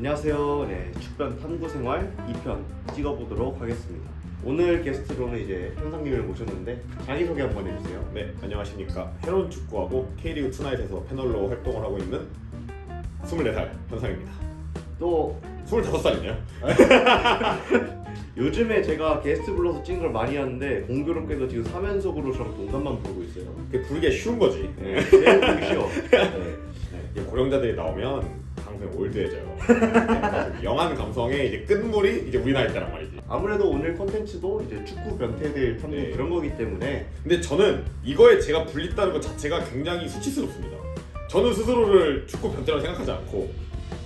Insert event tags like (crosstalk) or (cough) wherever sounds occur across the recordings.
안녕하세요. 네, 축변 탐구 생활 2편 찍어보도록 하겠습니다. 오늘 게스트로는 이제 현상님을 모셨는데 자기소개 한번 해주세요. 네, 안녕하십니까. 헤론 축구하고 K리그 투나잇에서 패널로 활동을 하고 있는 24살 현상입니다. 또 25살이네요. (laughs) 요즘에 제가 게스트 불러서 찍은 걸 많이 하는데 공교롭게도 지금 3연속으로 저랑 동감만 부르고 있어요. 그게 부르기가 쉬운 거지. 네, 제일 보기 쉬워. (laughs) 네. 이게 고령자들이 나오면 방송이 올드해져요. 네, 영한 감성의 이제 끝물이 이제 우리 나이 때란 말이지. 아무래도 오늘 콘텐츠도 이제 축구 변태들 탐구 네. 그런 거기 때문에 근데 저는 이거에 제가 불린다는 것 자체가 굉장히 수치스럽습니다. 저는 스스로를 축구 변태라고 생각하지 않고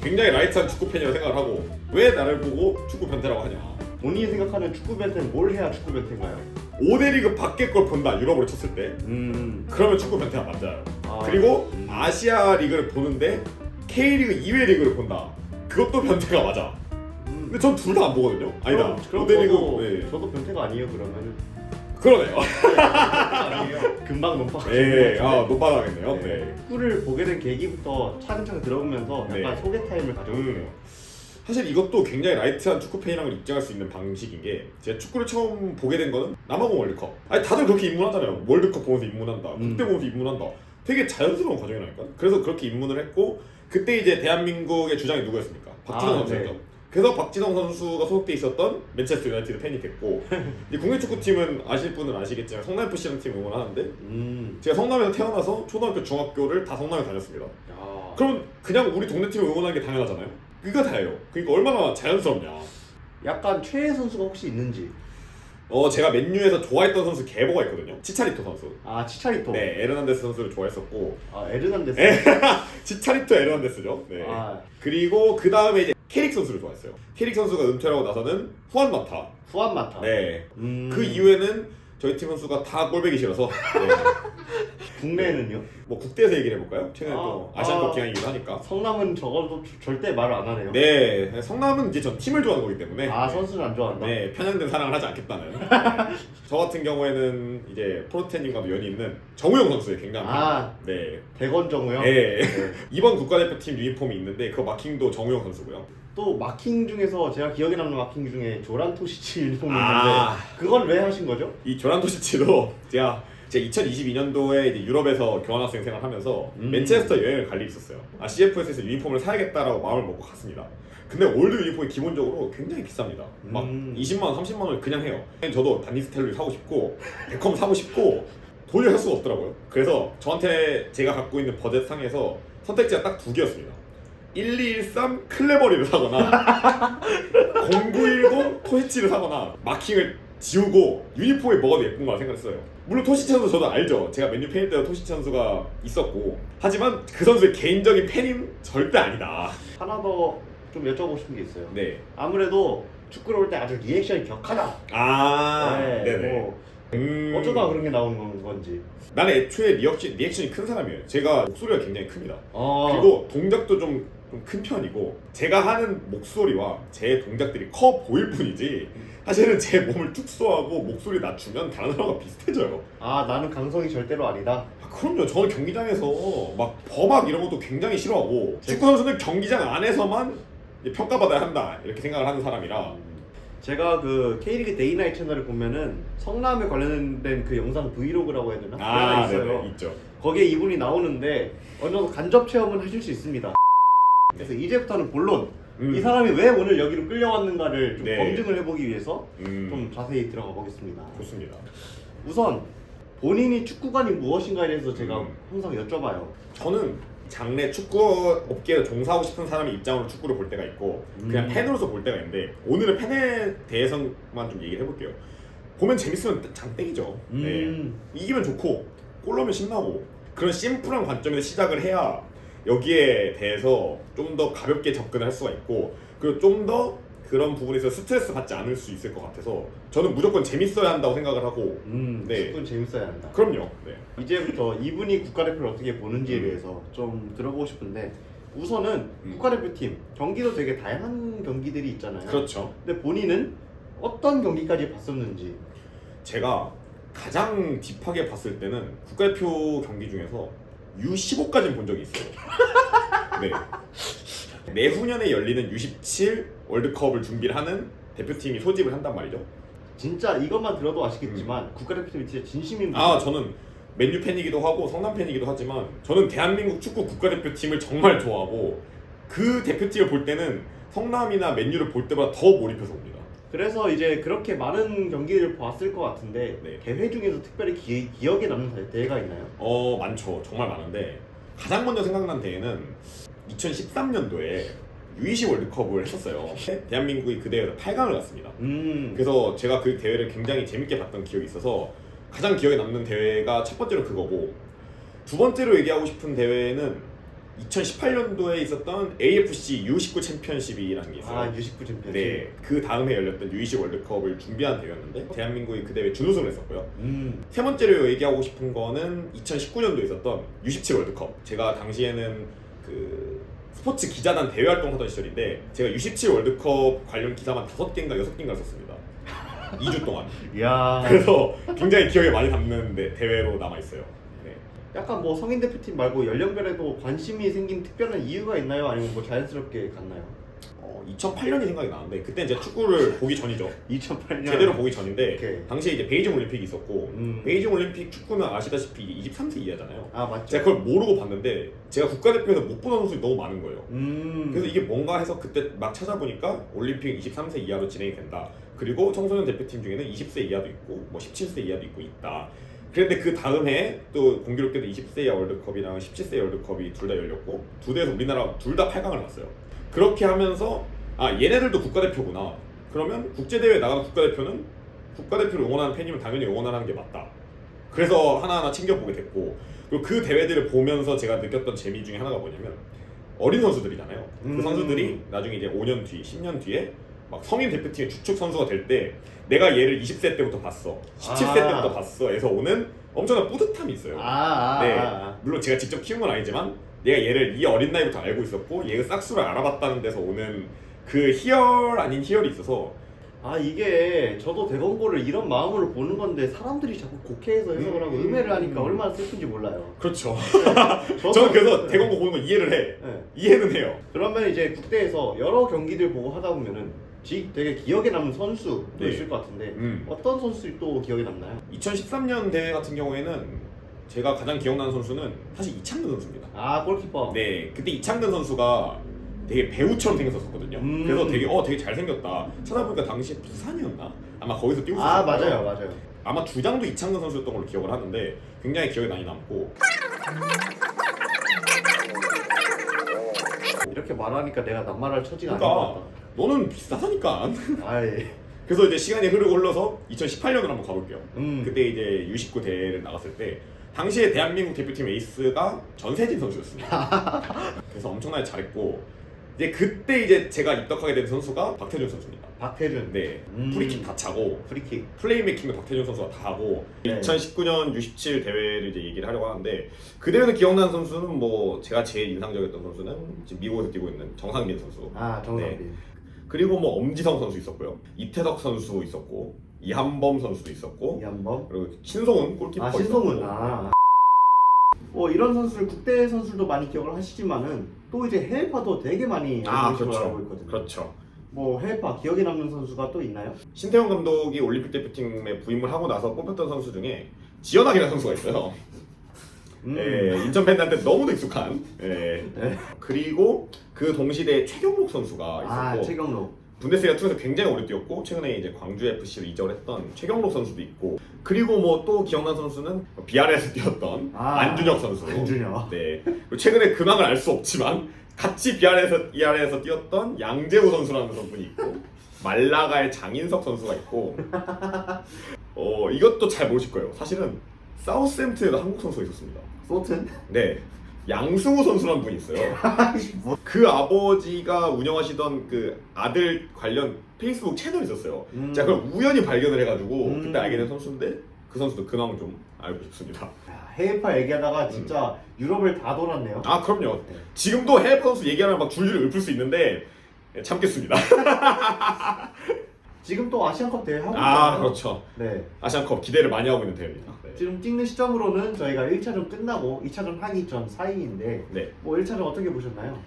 굉장히 라이트한 축구 팬이라고 생각을 하고 왜 나를 보고 축구 변태라고 하냐. 본인이 생각하는 축구 변태는 뭘 해야 축구 변태인가요? 5대 리그 밖의 걸 본다 유럽으로 쳤을 때 음, 그러면 축구 변태가 맞아요. 아, 그리고 음. 아시아 리그를 보는데 K리그 이외 리그를 본다. 그것도 변태가 맞아. 음. 근데 전 둘 다 안 보거든요. 아니다. 그럼, 그럼 5대 저도, 리그. 네. 저도 변태가 아니에요 그러면은 그러네요. 아니에요. (laughs) 금방 논파. 네. 아, 높아가겠네요. 네. 축구를 보게 된 계기부터 차근차근 들어보면서 약간 네. 소개 타임을 가져볼게요. 음. 사실 이것도 굉장히 라이트한 축구 걸 입증할 수 있는 방식인 게 제가 축구를 처음 보게 된 거는 남아공 월드컵. 아니 다들 그렇게 입문하잖아요. 월드컵 보면서 입문한다. 음. 국대 보면서 입문한다. 되게 자연스러운 과정이라니까. 그래서 그렇게 입문을 했고 그때 이제 대한민국의 주장이 누구였습니까? 박지성 아, 선수였죠. 네. 그래서 박지성 선수가 소속돼 있었던 맨체스터 유나이티드 팬이 됐고 (laughs) 이제 국내 축구팀은 아실 분은 아시겠지만 성남 FC라는 팀을 응원하는데 음. 제가 성남에서 태어나서 초등학교 중학교를 다 성남에 다녔습니다. 야. 그럼 그냥 우리 동네 팀을 응원하는 게 당연하잖아요. 그거 다예요. 그러니까 얼마나 자연스럽냐. 약간 최애 선수가 혹시 있는지. 어 제가 맨유에서 좋아했던 선수 개보가 있거든요. 치차리토 선수. 아 치차리토. 네, 에르난데스 선수를 좋아했었고 아 에르난데스. 에. (laughs) 치차리토 에르난데스죠. 네. 아 그리고 그 다음에 이제 캐릭 선수를 좋아했어요. 캐릭 선수가 은퇴하고 나서는 후안 마타. 후안 마타. 네. 음. 그 이후에는 저희 팀 선수가 다 꼴배기 싫어서 (laughs) 네. 국내는요? 뭐 국대에서 얘기를 해볼까요? 최근에 아, 또 아시안컵 아. 기간이기도 하니까. 성남은 적어도 주- 절대 말을 안 하네요. 네, 성남은 이제 전 팀을 좋아하는 거기 때문에. 아 네. 선수는 안 좋아한다. 네, 편향된 사랑을 하지 않겠다는. (laughs) 저 같은 경우에는 이제 프로테님과도 연이 있는 정우영 선수의 굉장한 아 팬. 네. 대건 정우요. 네. (laughs) 이번 국가대표팀 유니폼이 있는데 그 마킹도 정우영 선수고요. 또 마킹 중에서 제가 기억에 남는 마킹 중에 조란 토시치 유니폼이 아. 있는데 그건 왜 하신 거죠? 이 조란토시치도 (laughs) 제가 제 2022년도에 이제 유럽에서 교환학생 생활하면서 음. 맨체스터 여행을 갈 일이 있었어요. 아 CFS에서 유니폼을 사야겠다라고 마음을 먹고 갔습니다. 근데 올드 유니폼이 기본적으로 굉장히 비쌉니다. 막 음. 20만 원, 30만 원을 그냥 해요. 저도 단니스텔를 사고 싶고 베컴 사고 싶고 돈을 할 수가 없더라고요. 그래서 저한테 제가 갖고 있는 버젯 상에서 선택지가 딱 두 개였습니다. 1213 클레버리를 사거나 (laughs) 0910 토시치를 사거나 마킹을 지우고 유니폼에 뭐가 더 예쁜 거라 생각했어요. 물론 토시치 선수 저도 알죠. 제가 맨유 팬일 때도 토시치 선수가 있었고 하지만 그 선수의 개인적인 팬임 절대 아니다. 하나 더 좀 여쭤보고 싶은 게 있어요. 네. 아무래도 축구를 볼때 아주 리액션이 격하다. 아, 네, 네. 뭐 음, 어쩌다 그런 게 나오는 건- 건지. 나는 애초에 리액션, 리액션이 큰 사람이에요. 제가 목소리가 굉장히 큽니다. 어. 그리고 동작도 좀 큰 편이고 제가 하는 목소리와 제 동작들이 커 보일 뿐이지 사실은 제 몸을 축소하고 목소리 낮추면 다른 사람과 비슷해져요. 아 나는 강성이 절대로 아니다. 아, 그럼요. 저는 경기장에서 막 버막 이런 것도 굉장히 싫어하고 축구 선수는 경기장 안에서만 평가받아야 한다 이렇게 생각을 하는 사람이라 제가 그 K리그 데이나잇 채널을 보면은 성남에 관련된 그 영상 브이로그라고 해야 되나? 하나 아, 있어요. 네네 있죠. 거기에 이분이 나오는데 어느 정도 간접 체험은 하실 수 있습니다. 그래서 이제부터는 본론 음. 이 사람이 왜 오늘 여기로 끌려왔는가를 좀 네. 검증을 해보기 위해서 음, 좀 자세히 들어가 보겠습니다. 좋습니다. 우선 본인이 축구관이 무엇인가에 대해서 제가 음. 항상 여쭤봐요. 저는 장래 축구 업계에 종사하고 싶은 사람의 입장으로 축구를 볼 때가 있고 그냥 음. 팬으로서 볼 때가 있는데 오늘은 팬에 대해서만 좀 얘기를 해볼게요. 보면 재밌으면 장땡이죠. 네. 음. 이기면 좋고 골 넣으면 신나고 그런 심플한 관점에서 시작을 해야 여기에 대해서 좀 더 가볍게 접근을 할 수가 있고 그리고 좀 더 그런 부분에서 스트레스 받지 않을 수 있을 것 같아서 저는 무조건 재밌어야 한다고 생각을 하고 음, 네. 축구는 재밌어야 한다. 그럼요. 네. 이제부터 이분이 국가대표를 어떻게 보는지에 음. 대해서 좀 들어보고 싶은데 우선은 음. 국가대표팀 경기도 되게 다양한 경기들이 있잖아요. 그렇죠. 근데 본인은 어떤 경기까지 봤었는지 제가 가장 딥하게 봤을 때는 국가대표 경기 중에서 U15까지는 본 적이 있어요. (laughs) 네. 내후년에 열리는 U17 월드컵을 준비를 하는 대표팀이 소집을 한단 말이죠. 진짜 이것만 들어도 아시겠지만 국가대표팀이 진짜 진심인 아 저는 맨유 팬이기도 하고 성남 팬이기도 하지만 저는 대한민국 축구 국가대표팀을 정말 좋아하고 그 대표팀을 볼 때는 성남이나 맨유를 볼 때보다 더 몰입해서 봅니다. 그래서 이제 그렇게 많은 경기를 봤을 것 같은데 네. 대회 중에서 특별히 기, 기억에 남는 대- 대회가 있나요? 어 많죠 정말 많은데 가장 먼저 생각난 대회는 2013년도에 U20 월드컵을 했었어요. 대한민국이 그 대회에서 8강을 갔습니다. 음 그래서 제가 그 대회를 굉장히 재밌게 봤던 기억이 있어서 가장 기억에 남는 대회가 첫 번째로 그거고 두 번째로 얘기하고 싶은 대회는 2018년도에 있었던 AFC U19 챔피언십이라는 게 있어요. 아 U19 챔피언 네, 그 다음에 열렸던 U20 월드컵을 준비한 대회였는데 대한민국이 그 대회 준우승을 했었고요. 음 세 번째로 얘기하고 싶은 거는 2019년도에 있었던 U17 월드컵. 제가 당시에는 그 스포츠 기자단 대외 활동하던 시절인데 제가 U17 월드컵 관련 기사만 다섯 개인가 여섯 개인가 썼습니다. (laughs) 2주 동안. 이야 그래서 굉장히 기억에 많이 남는 대- 대회로 남아 있어요. 네. 약간 뭐 성인 대표팀 말고 연령별에도 관심이 생긴 특별한 이유가 있나요? 아니면 뭐 자연스럽게 갔나요? 어, 2008년이 생각이 나는데 그때 이제 축구를 (laughs) 보기 전이죠. 2008년 제대로 보기 전인데 오케이. 당시에 이제 베이징 올림픽이 있었고 음. 베이징 올림픽 축구는 아시다시피 이게 23세 이하잖아요. 아 맞죠 제가 그걸 모르고 봤는데 제가 국가대표에서 못 보는 선수들이 너무 많은 거예요. 음 그래서 이게 뭔가 해서 그때 막 찾아보니까 올림픽 23세 이하로 진행이 된다. 그리고 청소년 대표팀 중에는 20세 이하도 있고 뭐 17세 이하도 있고 있다. 그런데 그 다음 해에 또 공교롭게도 20세 이하 월드컵이랑 17세 월드컵이 둘 다 열렸고 두 대에서 우리나라 둘 다 8강을 갔어요. 그렇게 하면서 아 얘네들도 국가대표구나. 그러면 국제대회에 나가는 국가대표는 국가대표를 응원하는 팬이면 당연히 응원하는 게 맞다. 그래서 하나하나 챙겨보게 됐고 그리고 그 대회들을 보면서 제가 느꼈던 재미 중에 하나가 뭐냐면 어린 선수들이잖아요. 음. 그 선수들이 나중에 이제 5년 뒤, 10년 뒤에 막 성인 대표팀의 주축 선수가 될 때 내가 얘를 20세 때부터 봤어, 17세 아. 때부터 봤어에서 오는 엄청난 뿌듯함이 있어요. 아, 아, 네. 아, 아. 물론 제가 직접 키운 건 아니지만 내가 얘를 이 어린 나이부터 알고 있었고 얘의 싹수를 알아봤다는 데서 오는 그 희열 아닌 희열이 있어서 아 이게 저도 대건고를 이런 마음으로 보는 건데 사람들이 자꾸 곡해해서 해석을 하고 음. 음해를 하니까 얼마나 슬픈지 몰라요. 그렇죠. (laughs) 저도- 저는 그래서 대공고 보는 거 이해를 해. 네. 이해는 해요. 그러면 이제 국대에서 여러 경기들 보고 하다 보면은 지, 되게 기억에 남는 선수도 네. 있을 것 같은데 음. 어떤 선수들이 또 기억에 남나요? 2013년 대회 같은 경우에는 제가 가장 기억나는 선수는 사실 이창근 선수입니다. 아 골키퍼. 네, 그때 이창근 선수가 되게 배우처럼 생겼었거든요. 음. 그래서 되게 어 되게 잘 생겼다. 찾아보니까 당시에 부산이었나? 아마 거기서 뛰고 아 있었어요. 맞아요 맞아요. 아마 주장도 이창근 선수였던 걸로 기억을 하는데 굉장히 기억에 많이 남고 이렇게 말하니까 내가 낱말할 처지가 아닌 것 그러니까 같다. 너는 비싸다니까. 아예. 그래서 이제 시간이 흐르고 흘러서 2018년으로 한번 가볼게요. 음. 그때 이제 U19 대회를 나갔을 때 당시에 대한민국 대표팀 에이스가 전세진 선수였습니다. (laughs) 그래서 엄청나게 잘했고 이제 그때 이제 제가 입덕하게 된 선수가 박태준 선수입니다. 박태준. 네, 음. 프리킥 다 차고 프리킥. 플레이메이킹도 박태준 선수가 다 하고 네. 2019년 U17 대회를 이제 얘기를 하려고 하는데 그 대회에서 기억나는 선수는 뭐 제가 제일 인상적이었던 선수는 지금 미국에서 뛰고 있는 정상빈 선수 아 정상빈. 그리고 뭐 엄지성 선수 있었고요 이태덕 선수 있었고 이한범 선수도 있었고 이한범. 그리고 신송은 골키퍼 아 신성훈. 있었고 아. 뭐 이런 선수를 국대 선수도 많이 기억을 하시지만은 또 이제 해외파도 되게 많이 아 알고 걸로 알고 그렇죠 있거든요. 그렇죠 뭐 해외파 기억에 남는 선수가 또 있나요? 신태용 감독이 올림픽 대표팀에 부임을 하고 나서 뽑혔던 선수 중에 지연학이라는 선수가 있어요 음. 예, 인천 팬들한테 너무도 익숙한 예. 네. 그리고 그 동시대에 최경록 선수가 아 있었고 최경록. 분데스리가 2에서 굉장히 오래 뛰었고 최근에 이제 광주 FC로 이적했던 최경록 선수도 있고 그리고 뭐 또 기억나는 선수는 비아르에서 뛰었던 아, 안준혁 선수 안준혁. 네 그리고 최근에 근황을 알 수 없지만 같이 비아르에서 비아르에서 뛰었던 양재호 선수라는 선수분이 있고 말라가의 장인석 선수가 있고 (laughs) 어 이것도 잘 모르실 거예요 사실은 사우스햄튼에도 한국 선수가 있었습니다 소튼. 네 양승우 선수라는 분이 있어요 (laughs) 뭐. 그 아버지가 운영하시던 그 아들 관련 페이스북 채널이 있었어요. 음. 제가 그걸 우연히 발견을 해가지고 음. 그때 알게 된 선수인데 그 선수도 근황 좀 알고 싶습니다. 야, 해외파 얘기하다가 진짜 유럽을 다 돌았네요. 아 그럼요. 네. 지금도 해외 선수 얘기하면 막 줄줄이 읊을 수 있는데 네, 참겠습니다. (laughs) 지금 또 아시안컵 대회 하고 아 있잖아요. 그렇죠. 네. 아시안컵 기대를 많이 하고 있는 대회입니다. 네. 지금 찍는 시점으로는 저희가 1차전 끝나고 2차전 하기 전 사이인데 네. 뭐 1차전 어떻게 보셨나요?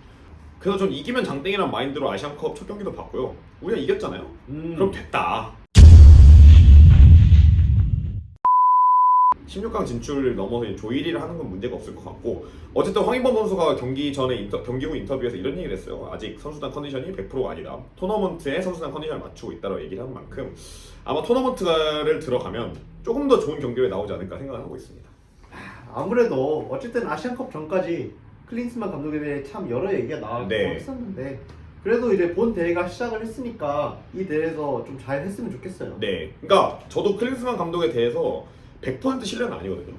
그래서 전 이기면 장땡이란 마인드로 아시안컵 첫 경기도 봤고요. 우리가 이겼잖아요. 음, 그럼 됐다. 16강 진출을 넘어서 이제 조 1위를 하는 건 문제가 없을 것 같고 어쨌든 황인범 선수가 경기 전에 인터, 경기 후 인터뷰에서 이런 얘기를 했어요. 아직 선수단 컨디션이 100%가 아니다. 토너먼트에 선수단 컨디션을 맞추고 있다고 얘기를 한 만큼 아마 토너먼트를 들어가면 조금 더 좋은 경기를 나오지 않을까 생각을 하고 있습니다. 아무래도 어쨌든 아시안컵 전까지 클린스만 감독에 대해 참 여러 얘기가 나왔고 네. 했었는데 그래도 이제 본 대회가 시작을 했으니까 이 대회에서 좀 잘 했으면 좋겠어요. 네, 그러니까 저도 클린스만 감독에 대해서 100% 신뢰는 아니거든요.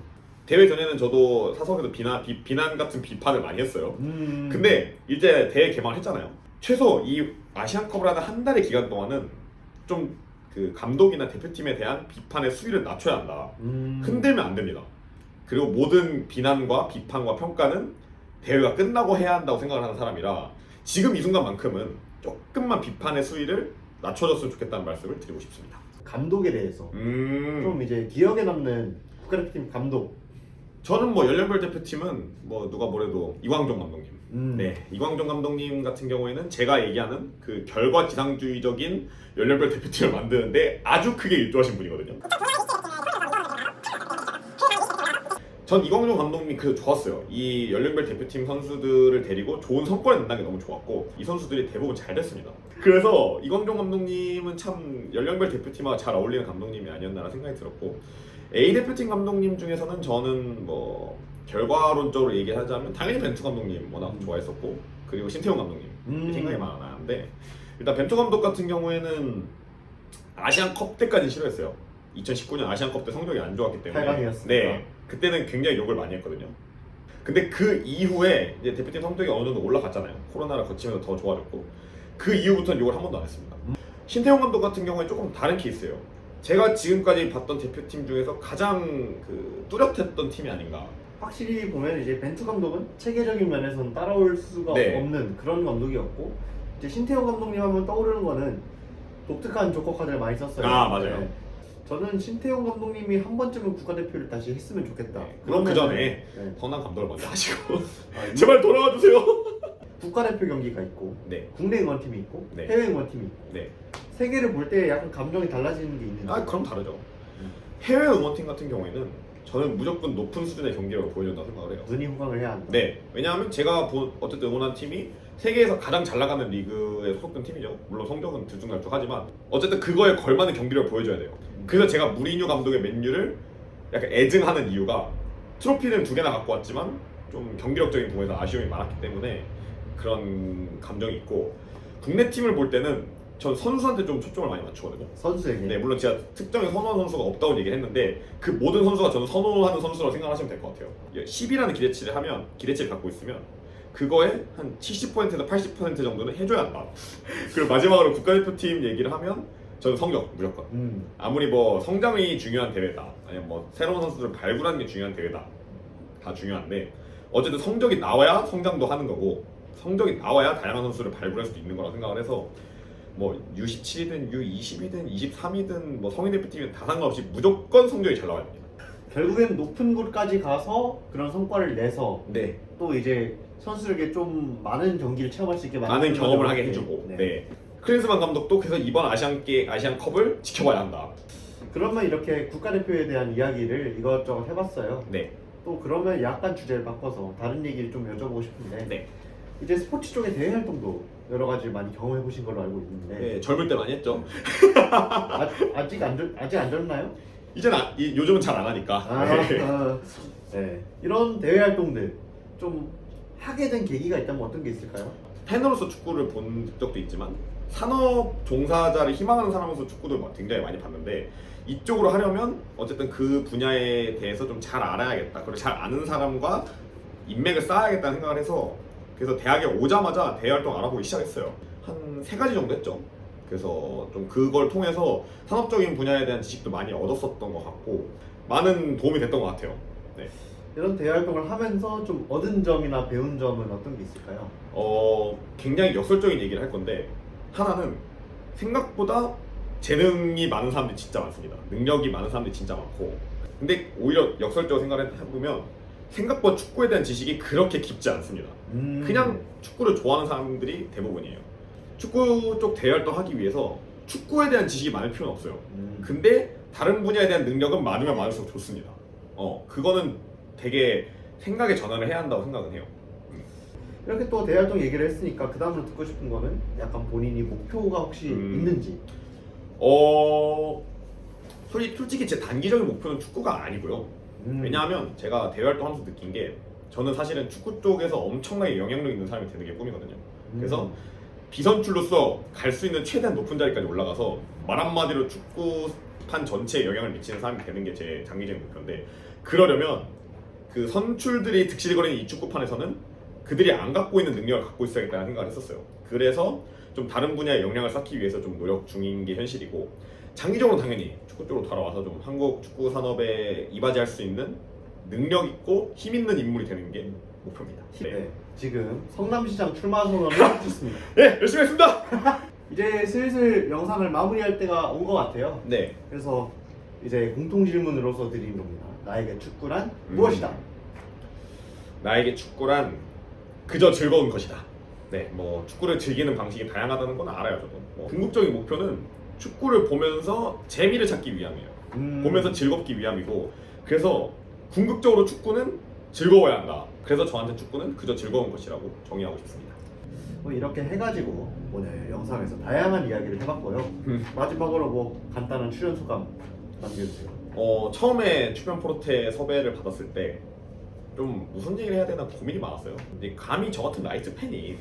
대회 전에는 저도 사석에서 비난, 비, 비난 같은 비판을 많이 했어요. 음. 근데 이제 대회 개막했잖아요. 최소 이 아시안컵을 하는 한 달의 기간 동안은 좀 그 감독이나 대표팀에 대한 비판의 수위를 낮춰야 한다. 음. 흔들면 안 됩니다. 그리고 모든 비난과 비판과 평가는 대회가 끝나고 해야 한다고 생각을 하는 사람이라 지금 이 순간만큼은 조금만 비판의 수위를 낮춰줬으면 좋겠다는 말씀을 드리고 싶습니다. 감독에 대해서 음, 좀 이제 기억에 남는 국가대표팀 감독. 저는 뭐 연령별 대표팀은 뭐 누가 뭐래도 이광종 감독님. 음. 네, 이광종 감독님 같은 경우에는 제가 얘기하는 그 결과 지상주의적인 연령별 대표팀을 만드는데 아주 크게 일조하신 분이거든요. 전 이광종 감독님이 그 좋았어요. 이 연령별 대표팀 선수들을 데리고 좋은 성과를 낸다는 게 너무 좋았고 이 선수들이 대부분 잘 됐습니다. 그래서 이광종 감독님은 참 연령별 대표팀과 잘 어울리는 감독님이 아니었나라는 생각이 들었고 A 대표팀 감독님 중에서는 저는 뭐 결과론적으로 얘기하자면 당연히 벤투 감독님 워낙 좋아했었고 그리고 신태용 감독님 음. 생각이 많았는데 일단 벤투 감독 같은 경우에는 아시안컵 때까지 싫어했어요. 2019년 아시안컵 때 성적이 안 좋았기 때문에 8강이었으니까. 네 그때는 굉장히 욕을 많이 했거든요. 근데 그 이후에 이제 대표팀 성적이 어느 정도 올라갔잖아요. 코로나를 거치면서 더 좋아졌고 그 이후부터는 욕을 한 번도 안 했습니다. 신태용 감독 같은 경우에 조금 다른 케이스예요. 제가 지금까지 봤던 대표팀 중에서 가장 그 뚜렷했던 팀이 아닌가. 확실히 보면 이제 벤투 감독은 체계적인 면에서는 따라올 수가 네. 없는 그런 감독이었고 이제 신태용 감독님 하면 떠오르는 거는 독특한 조커 카드를 많이 썼어요. 아, 맞아요. 네. 저는 신태용 감독님이 한 번쯤은 국가대표를 다시 했으면 좋겠다. 네. 그럼 그 전에 네. 성남 감독을 먼저 하시고 아, (laughs) 이- 제발 돌아와 주세요. (laughs) 국가대표 경기가 있고 네, 국내 응원팀이 있고 네. 해외 응원팀이 있고 네. 세 개를 볼 때 약간 감정이 달라지는 게 있는데 아 그럼 다르죠. 음. 해외 응원팀 같은 경우에는 저는 무조건 높은 수준의 경기력을 보여준다고 생각을 해요. 눈이 호강을 해야 한다. 네, 왜냐하면 제가 본 어쨌든 응원한 팀이 세계에서 가장 잘 나가는 리그에 소속된 팀이죠. 물론 성적은 들쭉날쭉하지만 어쨌든 그거에 걸맞는 경기력을 보여줘야 돼요. 그래서 제가 무리뉴 감독의 맨유를 약간 애증하는 이유가 트로피는 두 개나 갖고 왔지만 좀 경기력적인 부분에서 아쉬움이 많았기 때문에 그런 감정이 있고 국내 팀을 볼 때는 전 선수한테 좀 초점을 많이 맞추거든요. 선수에게 네, 물론 제가 특정히 선호하는 선수가 없다고 얘기를 했는데 그 모든 선수가 저는 선호하는 선수라고 생각하시면 될 것 같아요. 10이라는 기대치를 하면 기대치를 갖고 있으면 그거에 한 70%에서 80% 정도는 해줘야 한다. (laughs) 그리고 마지막으로 국가대표팀 얘기를 하면 저는 성적 무조건. 음. 아무리 뭐 성장이 중요한 대회다, 아니면 뭐 새로운 선수들을 발굴하는 게 중요한 대회다, 다 중요한데 어쨌든 성적이 나와야 성장도 하는 거고 성적이 나와야 다양한 선수를 발굴할 수도 있는 거라고 생각을 해서 뭐 U17이든 U20이든 23이든 뭐 성인 대표팀은 다 상관없이 무조건 성적이 잘 나와야 됩니다. 결국엔 높은 곳까지 가서 그런 성과를 내서 네. 또 이제 선수에게 좀 많은 경기를 체험할 수 있게 많은 경험을. 하게 네. 해주고. 네. 네. 클린스만 감독도 그래서 이번 아시안 게 아시안컵을 지켜봐야 한다. 그러면 이렇게 국가대표에 대한 이야기를 이것저것 해봤어요. 네. 또 그러면 약간 주제를 바꿔서 다른 얘기를 좀 여쭤보고 싶은데 네. 이제 스포츠 쪽의 대외 활동도 여러 가지 많이 경험해 보신 걸로 알고 있는데 네, 젊을 때 많이 했죠. 아, 아직 안 절- 아직 안 졌나요? 이제는 아, 이- 요즘은 잘 안 하니까. 아, 네. 아, 네. 이런 대외 활동들 좀 하게 된 계기가 있다면 어떤 게 있을까요? 팬으로서 축구를 본 적도 있지만 산업 종사자를 희망하는 사람으로서 축구도 막 굉장히 많이 봤는데 이쪽으로 하려면 어쨌든 그 분야에 대해서 좀 잘 알아야겠다. 그리고 잘 아는 사람과 인맥을 쌓아야겠다는 생각을 해서 그래서 대학에 오자마자 대외 활동 알아보기 시작했어요. 한 세 가지 정도 했죠. 그래서 좀 그걸 통해서 산업적인 분야에 대한 지식도 많이 얻었었던 것 같고 많은 도움이 됐던 것 같아요. 네. 이런 대외 활동을 하면서 좀 얻은 점이나 배운 점은 어떤 게 있을까요? 어 굉장히 역설적인 얘기를 할 건데 하나는 생각보다 재능이 많은 사람들이 진짜 많습니다. 능력이 많은 사람들이 진짜 많고 근데 오히려 역설적으로 생각을 해보면 생각보다 축구에 대한 지식이 그렇게 깊지 않습니다. 음. 그냥 축구를 좋아하는 사람들이 대부분이에요. 축구 쪽 대활동 하기 위해서 축구에 대한 지식이 많을 필요는 없어요. 음. 근데 다른 분야에 대한 능력은 많으면 많을수록 좋습니다. 어, 그거는 되게 생각의 전환을 해야 한다고 생각은 해요. 이렇게 또 대활동 얘기를 했으니까 그 다음으로 듣고 싶은 거는 약간 본인이 목표가 혹시 음. 있는지. 어, 솔직히, 솔직히 제 단기적인 목표는 축구가 아니고요. 음. 왜냐하면 제가 대활동 하면서 느낀 게 저는 사실은 축구 쪽에서 엄청나게 영향력 있는 사람이 되는 게 꿈이거든요. 그래서 음. 비선출로서 갈 수 있는 최대한 높은 자리까지 올라가서 말 한마디로 축구판 전체에 영향을 미치는 사람이 되는 게 제 장기적인 목표인데 그러려면 그 선출들이 득실거리는 이 축구판에서는 그들이 안 갖고 있는 능력을 갖고 있어야겠다는 생각을 했었어요. 그래서 좀 다른 분야에 영향을 쌓기 위해서 좀 노력 중인 게 현실이고 장기적으로 당연히 축구 쪽으로 돌아와서 좀 한국 축구 산업에 이바지할 수 있는 능력 있고 힘 있는 인물이 되는 게 목표입니다. 네. 지금 성남시장 출마 선언을 해주셨습니다. 네, 열심히 하겠습니다. (laughs) 이제 슬슬 영상을 마무리할 때가 온 것 같아요. 네, 그래서 이제 공통 질문으로서 드리는 겁니다. 나에게 축구란 음. 무엇이다? 나에게 축구란 그저 즐거운 것이다. 네, 뭐 축구를 즐기는 방식이 다양하다는 건 알아요, 저도. 뭐 궁극적인 목표는 축구를 보면서 재미를 찾기 위함이에요. 음. 보면서 즐겁기 위함이고, 그래서 궁극적으로 축구는 즐거워야 한다. 그래서 저한테 축구는 그저 즐거운 것이라고 정의하고 싶습니다. 뭐 이렇게 해가지고 오늘 영상에서 다양한 이야기를 해봤고요. 음. 마지막으로 뭐 간단한 출연 소감 남겨주세요. 어, 처음에 출연 포르테 섭외를 받았을 때 좀 무슨 얘기를 해야 되나 고민이 많았어요. 근데 감히 저 같은 라이트 팬이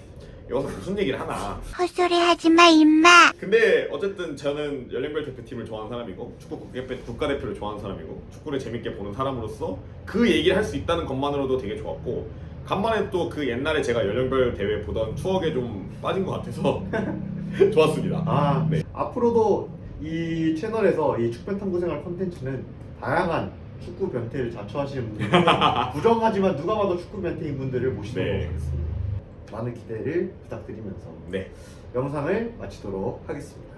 여기서 무슨 얘기를 하나 헛소리 하지 마, 임마. 근데 어쨌든 저는 연령별 대표팀을 좋아하는 사람이고 축구 국가대표- 국가대표를 좋아하는 사람이고 축구를 재밌게 보는 사람으로서 그 얘기를 할 수 있다는 것만으로도 되게 좋았고 간만에 또 그 옛날에 제가 연령별 대회 보던 추억에 좀 빠진 것 같아서 (laughs) 좋았습니다. 아, 네. 앞으로도 이 채널에서 이 축변 탐구 생활 콘텐츠는 다양한 축구 변태를 자처하시는 분들 (laughs) 부정하지만 누가 봐도 축구 변태인 분들을 모시도록 네. 하겠습니다. 많은 기대를 부탁드리면서 네, 영상을 마치도록 하겠습니다.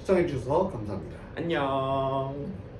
시청해주셔서 감사합니다. 안녕.